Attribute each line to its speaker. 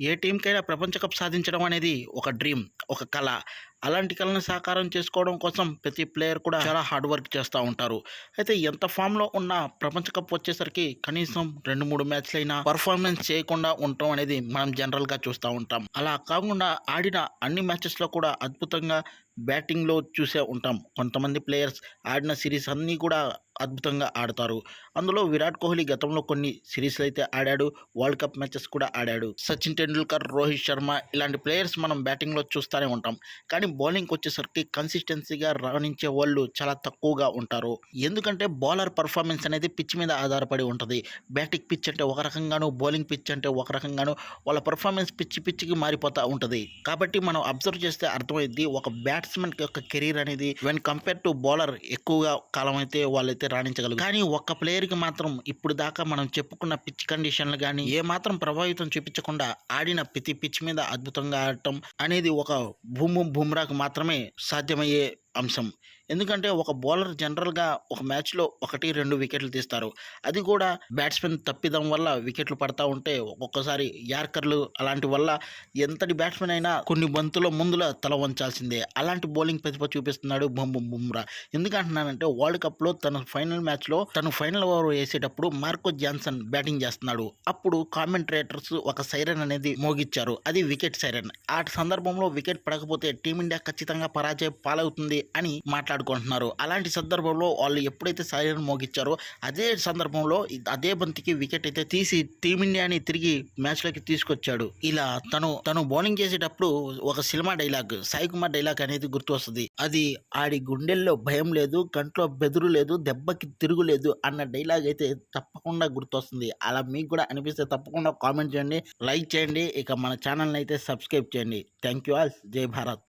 Speaker 1: ఏ టీంకైనా ప్రపంచ కప్ సాధించడం అనేది ఒక డ్రీమ్ ఒక కళ అలాంటి కళను సాకారం చేసుకోవడం కోసం ప్రతి ప్లేయర్ కూడా చాలా హార్డ్ వర్క్ చేస్తూ ఉంటారు. అయితే ఎంత ఫామ్లో ఉన్న ప్రపంచ కప్ వచ్చేసరికి కనీసం రెండు మూడు మ్యాచ్లైనా పర్ఫార్మెన్స్ చేయకుండా ఉండటం అనేది మనం జనరల్గా చూస్తూ ఉంటాం. అలా కాకుండా ఆడిన అన్ని మ్యాచెస్లో కూడా అద్భుతంగా బ్యాటింగ్లో చూసే ఉంటాం. కొంతమంది ప్లేయర్స్ ఆడిన సిరీస్ అన్నీ కూడా అద్భుతంగా ఆడతారు. అందులో విరాట్ కోహ్లీ గతంలో కొన్ని సిరీస్లు అయితే ఆడాడు. వరల్డ్ కప్ మ్యాచెస్ కూడా ఆడాడు. సచిన్ టెండూల్కర్ రోహిత్ శర్మ ఇలాంటి ప్లేయర్స్ మనం బ్యాటింగ్లో చూస్తూనే ఉంటాం. కానీ బౌలింగ్కి వచ్చేసరికి కన్సిస్టెన్సీగా రాణించే వాళ్ళు చాలా తక్కువగా ఉంటారు. ఎందుకంటే బౌలర్ పర్ఫార్మెన్స్ అనేది పిచ్ మీద ఆధారపడి ఉంటుంది. బ్యాటింగ్ పిచ్ అంటే ఒక రకంగాను బౌలింగ్ పిచ్ అంటే ఒక రకంగాను వాళ్ళ పర్ఫార్మెన్స్ పిచ్చి పిచ్చికి మారిపోతూ ఉంటుంది. కాబట్టి మనం అబ్జర్వ్ చేస్తే అర్థమైంది ఒక బ్యాట్స్మెన్ యొక్క కెరీర్ అనేది వెన్ కంపేర్ టు బౌలర్ ఎక్కువగా కాలం అయితే వాళ్ళైతే రాణించగలరు. కానీ ఒక్క ప్లేయర్కి మాత్రం ఇప్పుడు దాకా మనం చెప్పుకున్న పిచ్ కండిషన్లు కానీ ఏ మాత్రం ప్రభావితం చూపించకుండా ఆడిన ప్రతి పిచ్ మీద అద్భుతంగా ఆడటం అనేది ఒక భూము ಪೂರಕ ಮಾತ್ರమే ಸಾಧ್ಯಮయ్ಯೇ అంశం. ఎందుకంటే ఒక బౌలర్ జనరల్గా ఒక మ్యాచ్లో ఒకటి రెండు వికెట్లు తీస్తారు. అది కూడా బ్యాట్స్మెన్ తప్పిదం వల్ల వికెట్లు పడతా ఉంటే ఒక్కొక్కసారి యార్కర్లు అలాంటి వల్ల ఎంతటి బ్యాట్స్మెన్ అయినా కొన్ని బంతుల ముందుల తల వంచాల్సిందే. అలాంటి బౌలింగ్ ప్రతిభ చూపిస్తున్నాడు బొమ్మ బుమ్రా. ఎందుకంటున్నానంటే వరల్డ్ కప్లో తన ఫైనల్ మ్యాచ్లో తను ఫైనల్ ఓవర్ వేసేటప్పుడు మార్కో జాన్సన్ బ్యాటింగ్ చేస్తున్నాడు. అప్పుడు కామెంట్రేటర్స్ ఒక సైరన్ అనేది మోగిచ్చారు. అది వికెట్ సైరన్. ఆ సందర్భంలో వికెట్ పడకపోతే టీమిండియా ఖచ్చితంగా పరాజయ పాలవుతుంది. అని మాట్లాడుకుంటున్నారు. అలాంటి సందర్భంలో వాళ్ళు ఎప్పుడైతే సైరన్ మోగిచ్చారో అదే సందర్భంలో అదే బంతికి వికెట్ అయితే తీసి టీమిండియాని తిరిగి మ్యాచ్లోకి తీసుకొచ్చాడు. ఇలా తను తను బౌలింగ్ చేసేటప్పుడు ఒక cinema dialogue Sai Kumar dialogue అనేది గుర్తు వస్తుంది అది ఆడి గుండెల్లో భయం లేదు కంట్లో బెదురు లేదు దెబ్బకి తిరుగులేదు అన్న డైలాగ్ అయితే తప్పకుండా గుర్తొస్తుంది. అలా మీకు కూడా అనిపిస్తే తప్పకుండా కామెంట్ చేయండి లైక్ చేయండి ఇక మన ఛానల్ని అయితే సబ్స్క్రైబ్ చేయండి. Thank you all. Jai Bharat.